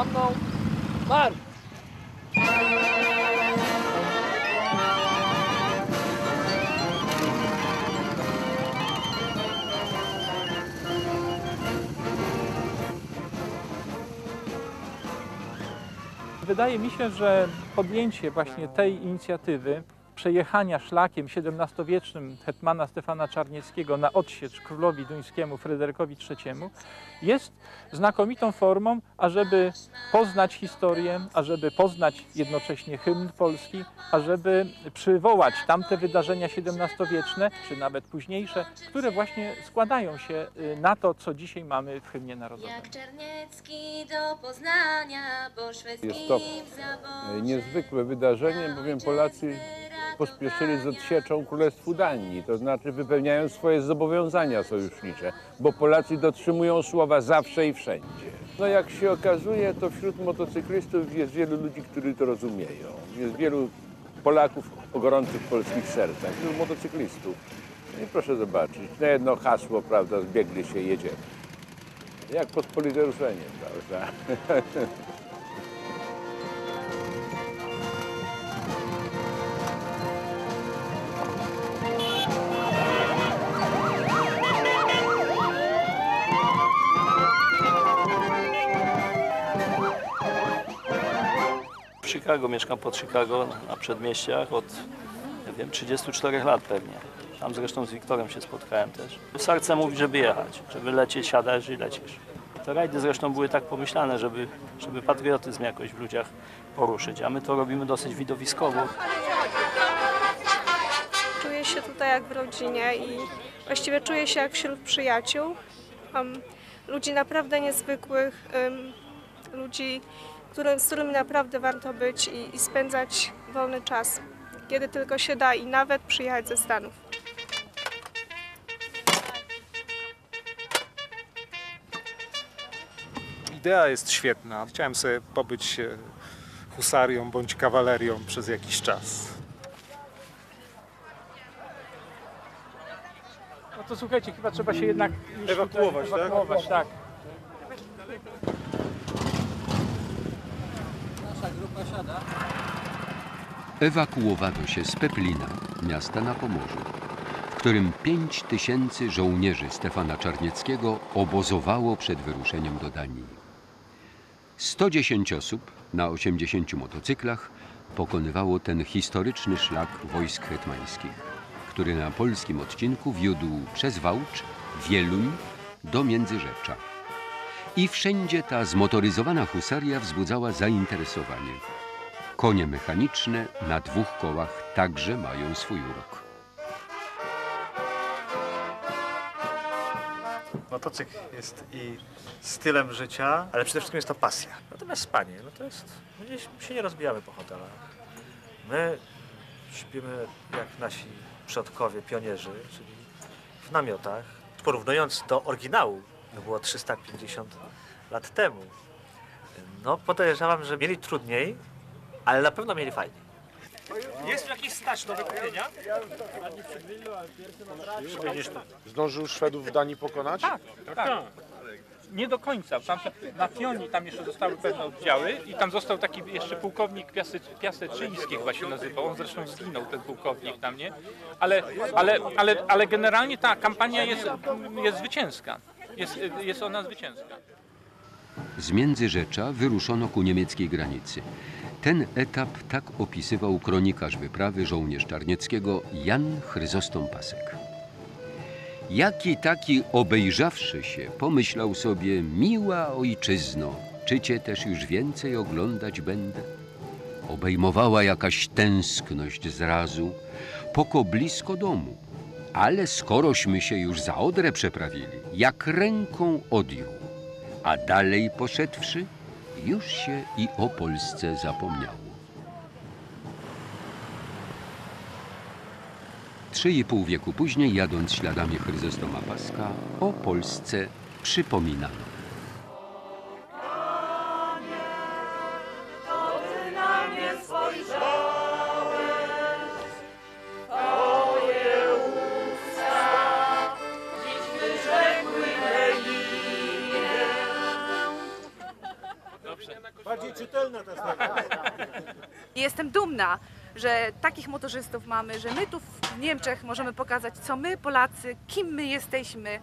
Za mną. Marsz! Wydaje mi się, że podjęcie właśnie tej inicjatywy przejechania szlakiem XVII-wiecznym hetmana Stefana Czarnieckiego na odsiecz królowi duńskiemu Fryderykowi III jest znakomitą formą, ażeby poznać historię, ażeby poznać jednocześnie hymn polski, ażeby przywołać tamte wydarzenia XVII-wieczne, czy nawet późniejsze, które właśnie składają się y, na to, co dzisiaj mamy w hymnie narodowym. Jak Czarniecki do Poznania, po szwedzkim Jest to niezwykłe wydarzenie, bowiem Polacy pospieszyli z odsieczą Królestwu Danii, to znaczy wypełniają swoje zobowiązania sojusznicze, bo Polacy dotrzymują słowa zawsze i wszędzie. No jak się okazuje, to wśród motocyklistów jest wielu ludzi, którzy to rozumieją. Jest wielu Polaków o gorących polskich sercach, wielu motocyklistów. No I proszę zobaczyć, na jedno hasło, prawda, zbiegli się jedziemy. Jak pospolite ruszenie, prawda? Chicago, mieszkam pod Chicago na przedmieściach od nie wiem, 34 lat pewnie. Tam zresztą z Wiktorem się spotkałem też. Serce mówi, żeby jechać, żeby lecieć, siadasz i lecisz. Te rajdy zresztą były tak pomyślane, żeby, żeby patriotyzm jakoś w ludziach poruszyć, a my to robimy dosyć widowiskowo. Czuję się tutaj jak w rodzinie i właściwie czuję się jak wśród przyjaciół. Mam ludzi naprawdę niezwykłych, ludzi, którym, z którymi naprawdę warto być i, i spędzać wolny czas, kiedy tylko się da i nawet przyjechać ze Stanów. Idea jest świetna. Chciałem sobie pobyć e, husarią bądź kawalerią przez jakiś czas. No to słuchajcie, chyba trzeba się jednak już Ewakuować, tutaj tak? ewakuować, tak? Nasza Ewakuowano się z Peplina, miasta na Pomorzu, w którym 5 tysięcy żołnierzy Stefana Czarnieckiego obozowało przed wyruszeniem do Danii. 110 osób na 80 motocyklach pokonywało ten historyczny szlak wojsk hetmańskich, który na polskim odcinku wiódł przez Wałcz, Wieluń do Międzyrzecza. I wszędzie ta zmotoryzowana husaria wzbudzała zainteresowanie. Konie mechaniczne na dwóch kołach także mają swój urok. Motocykl jest i stylem życia, ale przede wszystkim jest to pasja. Natomiast spanie, no to jest, my gdzieś się nie rozbijamy po hotelach. My śpimy jak nasi przodkowie, pionierzy, czyli w namiotach. Porównując do oryginału, to było 350 lat temu. No podejrzewam, że mieli trudniej, ale na pewno mieli fajniej. Jest jakiś stać do wykupienia? Zdążył Szwedów w Danii pokonać? Tak, tak. Nie do końca. Tam, na Pioni tam jeszcze zostały pewne oddziały i tam został taki jeszcze pułkownik Piasy, Piaseczyński chyba się nazywał. On zresztą zginął, ten pułkownik tam, nie? Ale, ale, ale, ale generalnie ta kampania jest, jest zwycięska. Jest, jest ona zwycięska. Z Międzyrzecza wyruszono ku niemieckiej granicy. Ten etap tak opisywał kronikarz wyprawy żołnierz Czarnieckiego Jan Chryzostom Pasek. Jaki taki obejrzawszy się, pomyślał sobie, miła ojczyzno, czy cię też już więcej oglądać będę? Obejmowała jakaś tęskność zrazu, poko blisko domu. Ale skorośmy się już za Odrę przeprawili, jak ręką odjął. A dalej poszedłszy, już się i o Polsce zapomniało. Trzy i pół wieku później, jadąc śladami Chryzostoma Paska, o Polsce przypominano. i czytelna ta. Jestem dumna, że takich motorzystów mamy, że my tu w Niemczech możemy pokazać, co my Polacy, kim my jesteśmy.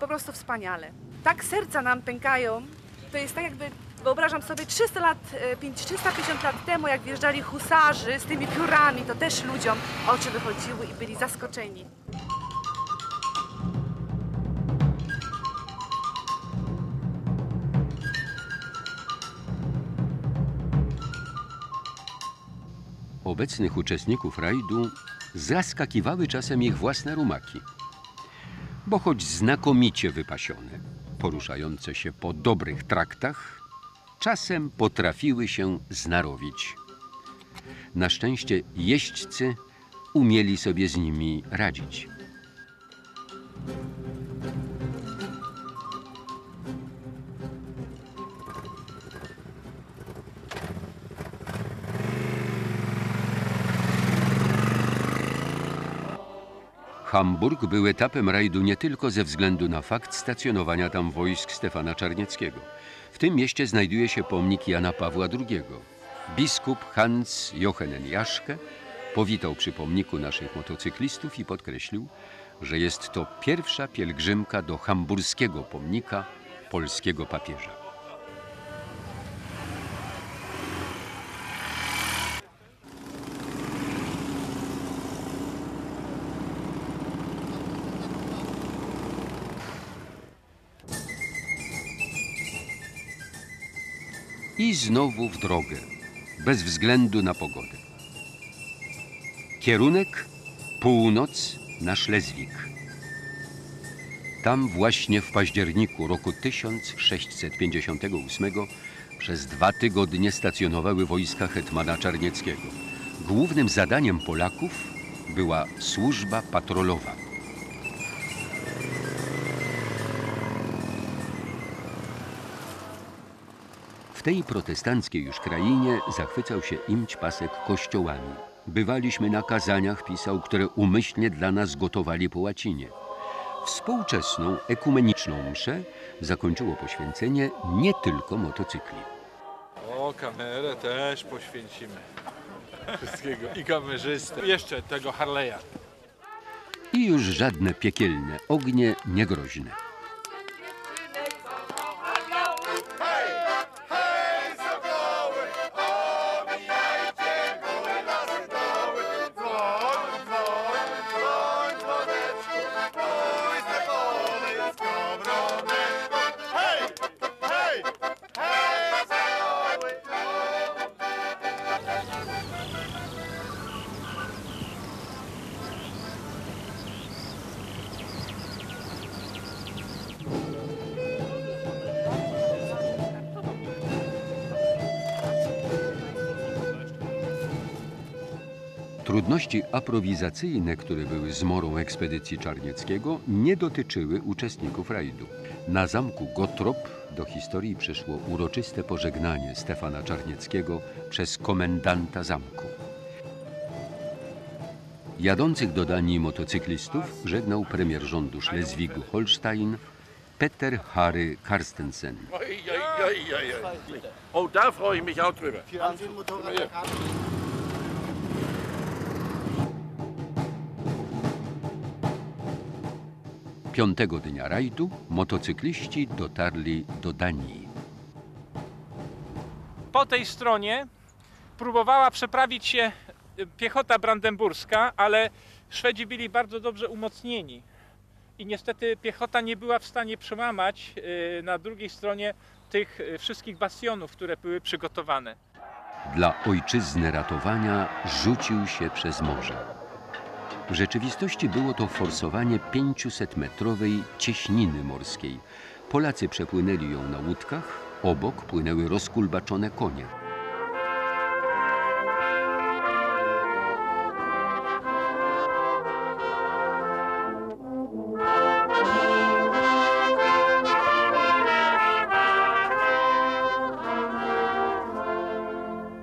Po prostu wspaniale. Tak serca nam pękają. To jest tak jakby, wyobrażam sobie 300 lat, e, 350 lat temu, jak wjeżdżali husarzy z tymi piórami, to też ludziom oczy wychodziły i byli zaskoczeni. Obecnych uczestników rajdu zaskakiwały czasem ich własne rumaki. Bo choć znakomicie wypasione, poruszające się po dobrych traktach, czasem potrafiły się znarowić. Na szczęście jeźdźcy umieli sobie z nimi radzić. Hamburg był etapem rajdu nie tylko ze względu na fakt stacjonowania tam wojsk Stefana Czarnieckiego. W tym mieście znajduje się pomnik Jana Pawła II. Biskup Hans Jochenen Jaszke powitał przy pomniku naszych motocyklistów i podkreślił, że jest to pierwsza pielgrzymka do hamburskiego pomnika polskiego papieża. I znowu w drogę, bez względu na pogodę. Kierunek północ na Szlezwik. Tam właśnie w październiku roku 1658 przez dwa tygodnie stacjonowały wojska hetmana Czarnieckiego. Głównym zadaniem Polaków była służba patrolowa. Tej protestanckiej już krainie zachwycał się imć pasek kościołami. Bywaliśmy na kazaniach, pisał, które umyślnie dla nas gotowali po łacinie. Współczesną ekumeniczną mszę zakończyło poświęcenie nie tylko motocykli. O, kamerę też poświęcimy. Wszystkiego. I kamerzystę. Jeszcze tego Harley'a. I już żadne piekielne ognie niegroźne. Trudności aprowizacyjne, które były zmorą ekspedycji Czarnieckiego, nie dotyczyły uczestników rajdu. Na zamku Gottrop do historii przyszło uroczyste pożegnanie Stefana Czarnieckiego przez komendanta zamku. Jadących do Danii motocyklistów żegnał premier rządu Schleswig-Holstein Peter Harry Karstensen. Oh, da freue ich mich auch drüber. Piątego dnia rajdu motocykliści dotarli do Danii. Po tej stronie próbowała przeprawić się y, piechota brandenburska, ale Szwedzi byli bardzo dobrze umocnieni. I niestety piechota nie była w stanie przełamać y, na drugiej stronie tych y, wszystkich bastionów, które były przygotowane. Dla ojczyzny ratowania rzucił się przez morze. W rzeczywistości było to forsowanie 500-metrowej cieśniny morskiej. Polacy przepłynęli ją na łódkach, obok płynęły rozkulbaczone konie.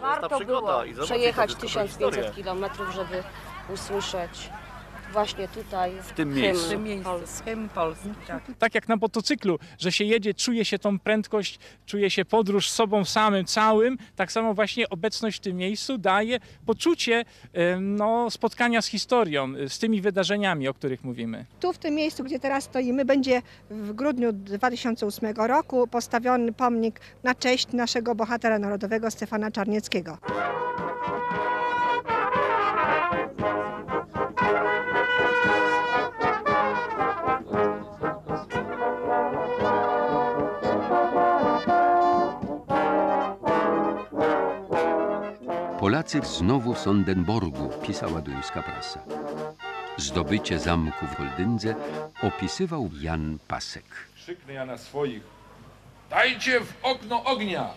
Warto przygoda było przejechać tę wysoką 1500 historię. km, żeby usłyszeć właśnie tutaj W tym hymn miejscu. W tym miejscu. polski. Hymn polski, tak. Tak jak na motocyklu, że się jedzie, czuje się tą prędkość, czuje się podróż z sobą samym, całym, tak samo właśnie obecność w tym miejscu daje poczucie no, spotkania z historią, z tymi wydarzeniami, o których mówimy. Tu w tym miejscu, gdzie teraz stoimy, będzie w grudniu 2008 roku postawiony pomnik na cześć naszego bohatera narodowego Stefana Czarnieckiego. Polacy znowu w Sondenborgu, pisała duńska prasa. Zdobycie zamku w Holdyndze opisywał Jan Pasek. Krzyknę ja na swoich. Dajcie w okno ognia!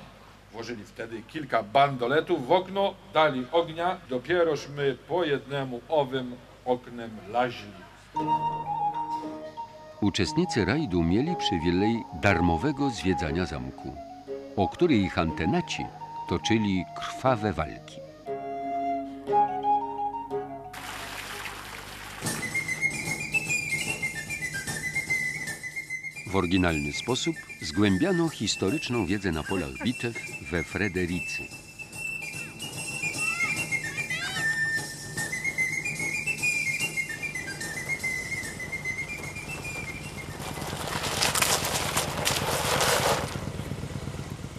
Włożyli wtedy kilka bandoletów w okno, dali ognia, dopieroż my po jednemu owym oknem laźli. Uczestnicy rajdu mieli przywilej darmowego zwiedzania zamku, o który ich antenaci toczyli krwawe walki. W oryginalny sposób zgłębiano historyczną wiedzę na polach bitew we Fredericy.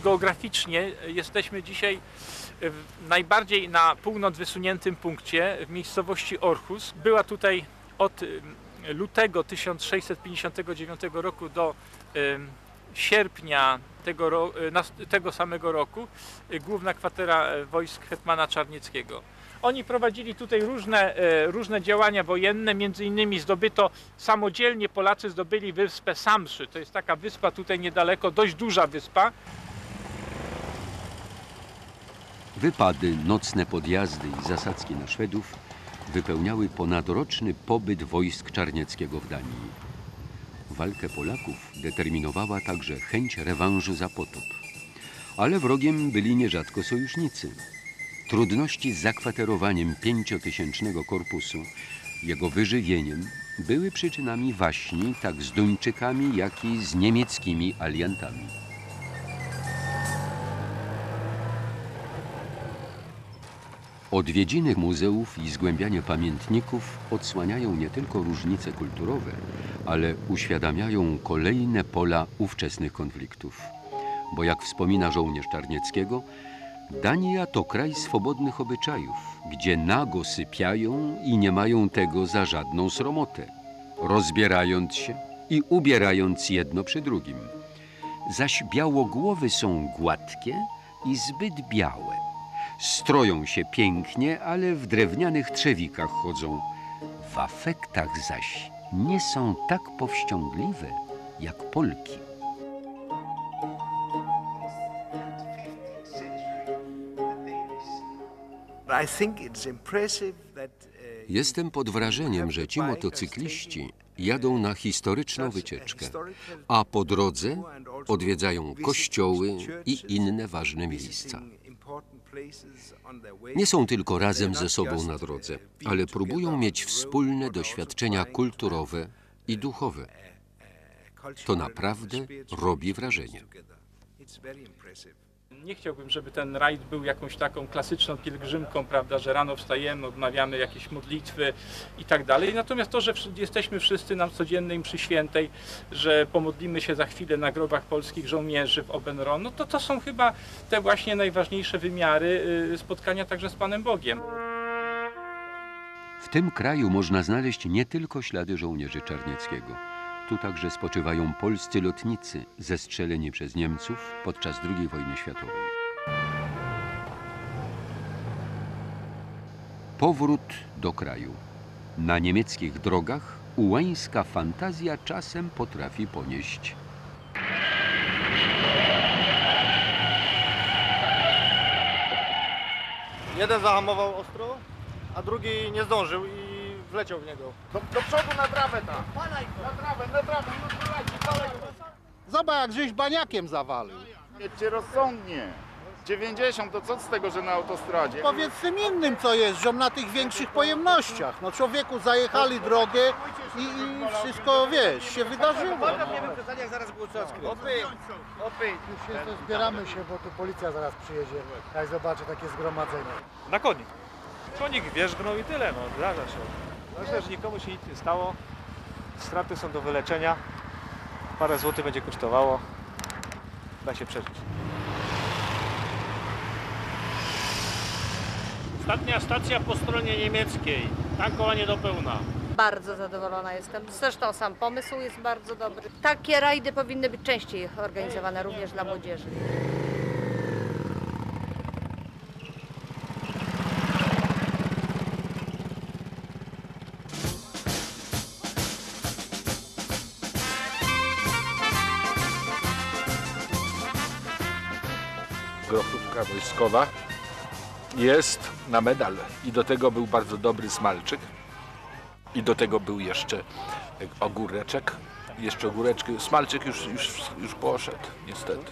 Geograficznie jesteśmy dzisiaj najbardziej na północ wysuniętym punkcie w miejscowości Orchus. Była tutaj od lutego 1659 roku do sierpnia tego, nas- tego samego roku y, główna kwatera y, wojsk hetmana Czarnieckiego. Oni prowadzili tutaj różne, e, różne działania wojenne, między innymi zdobyto samodzielnie, Polacy zdobyli wyspę Samszy, to jest taka wyspa tutaj niedaleko, dość duża wyspa, Wypady, nocne podjazdy i zasadzki na Szwedów wypełniały ponadroczny pobyt wojsk Czarnieckiego w Danii. Walkę Polaków determinowała także chęć rewanżu za potop. Ale wrogiem byli nierzadko sojusznicy. Trudności z zakwaterowaniem pięciotysięcznego korpusu, jego wyżywieniem, były przyczynami waśni tak z Duńczykami, jak i z niemieckimi aliantami. Odwiedziny muzeów i zgłębianie pamiętników odsłaniają nie tylko różnice kulturowe, ale uświadamiają kolejne pola ówczesnych konfliktów. Bo jak wspomina żołnierz Czarnieckiego, Dania to kraj swobodnych obyczajów, gdzie nago sypiają i nie mają tego za żadną sromotę, rozbierając się i ubierając jedno przy drugim. Zaś białogłowy są gładkie i zbyt białe. Stroją się pięknie, ale w drewnianych trzewikach chodzą. W afektach zaś nie są tak powściągliwe jak Polki. Jestem pod wrażeniem, że ci motocykliści jadą na historyczną wycieczkę, a po drodze odwiedzają kościoły i inne ważne miejsca. Nie są tylko razem ze sobą na drodze, ale próbują mieć wspólne doświadczenia kulturowe i duchowe. To naprawdę robi wrażenie. Nie chciałbym, żeby ten rajd był jakąś taką klasyczną pielgrzymką, prawda, że rano wstajemy, odmawiamy jakieś modlitwy i tak dalej. Natomiast to, że jesteśmy wszyscy na codziennej mszy świętej, że pomodlimy się za chwilę na grobach polskich żołnierzy w Obenron, no to to są chyba te właśnie najważniejsze wymiary y, spotkania także z Panem Bogiem. W tym kraju można znaleźć nie tylko ślady żołnierzy Czarnieckiego. Tu także spoczywają polscy lotnicy zestrzeleni przez Niemców podczas II wojny światowej. Powrót do kraju. Na niemieckich drogach ułańska fantazja czasem potrafi ponieść Jeden zahamował ostro, a drugi nie zdążył i wleciał w niego. Do, do przodu na trawę tam. Na trawę, na trawę. Zobacz, jak żeś baniakiem zawalił. Jedźcie rozsądnie. 90 to co z tego, że na autostradzie? Powiedz tym innym, co jeżdżą na tych większych pojemnościach. No człowieku, zajechali drogę i, i wszystko, wiesz, się wydarzyło. jak zaraz Głucowski. Opyj, opyj. Już jest, to zbieramy się, bo tu policja zaraz przyjedzie, jak zobaczy takie zgromadzenie. Na konik. Konik wierzgnął i tyle, no, zdarza się. Myślę, że nikomu się nic nie stało. Straty są do wyleczenia. Parę złotych będzie kosztowało. Da się przeżyć. Ostatnia stacja po stronie niemieckiej. Tankowanie do pełna. Bardzo zadowolona jestem. Zresztą sam pomysł jest bardzo dobry. Takie rajdy powinny być częściej organizowane również dla młodzieży. Grochówka wojskowa jest na medal. I do tego był bardzo dobry smalczyk i do tego był jeszcze ogóreczek. Jeszcze ogóreczki, smalczyk już, już, już poszedł niestety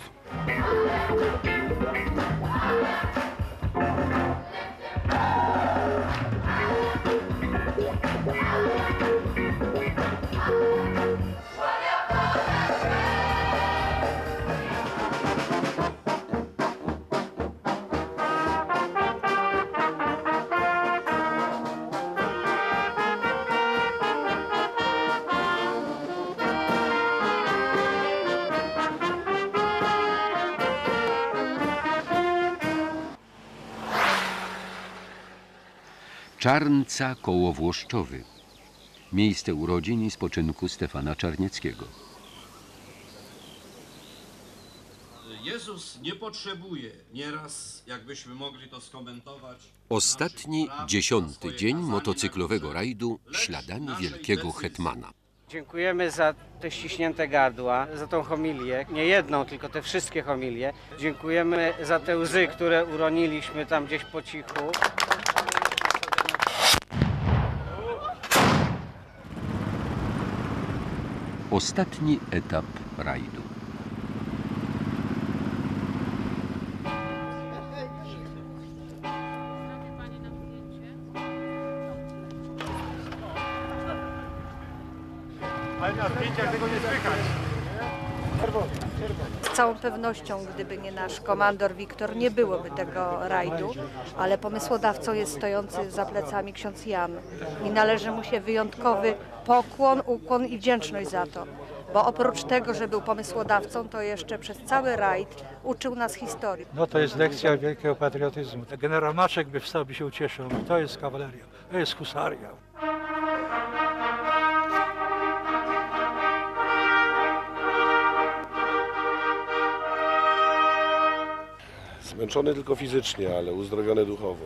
Czarnca koło Włoszczowy. Miejsce urodzin i spoczynku Stefana Czarnieckiego. Jezus nie potrzebuje nieraz, jakbyśmy mogli to skomentować. Ostatni, dziesiąty dzień motocyklowego rajdu śladami wielkiego hetmana. Dziękujemy za te ściśnięte gardła, za tą homilię. Nie jedną, tylko te wszystkie homilie. Dziękujemy za te łzy, które uroniliśmy tam gdzieś po cichu. Ostatni etap rajdu. Z całą pewnością, gdyby nie nasz komandor Wiktor, nie byłoby tego rajdu, ale pomysłodawcą jest stojący za plecami ksiądz Jan i należy mu się wyjątkowy pokłon, ukłon i wdzięczność za to. Bo oprócz tego, że był pomysłodawcą, to jeszcze przez cały rajd uczył nas historii. No to jest lekcja wielkiego patriotyzmu. Generał Maczek by wstał, by się ucieszył. To jest kawaleria, to jest husaria. Zmęczony tylko fizycznie, ale uzdrowiony duchowo.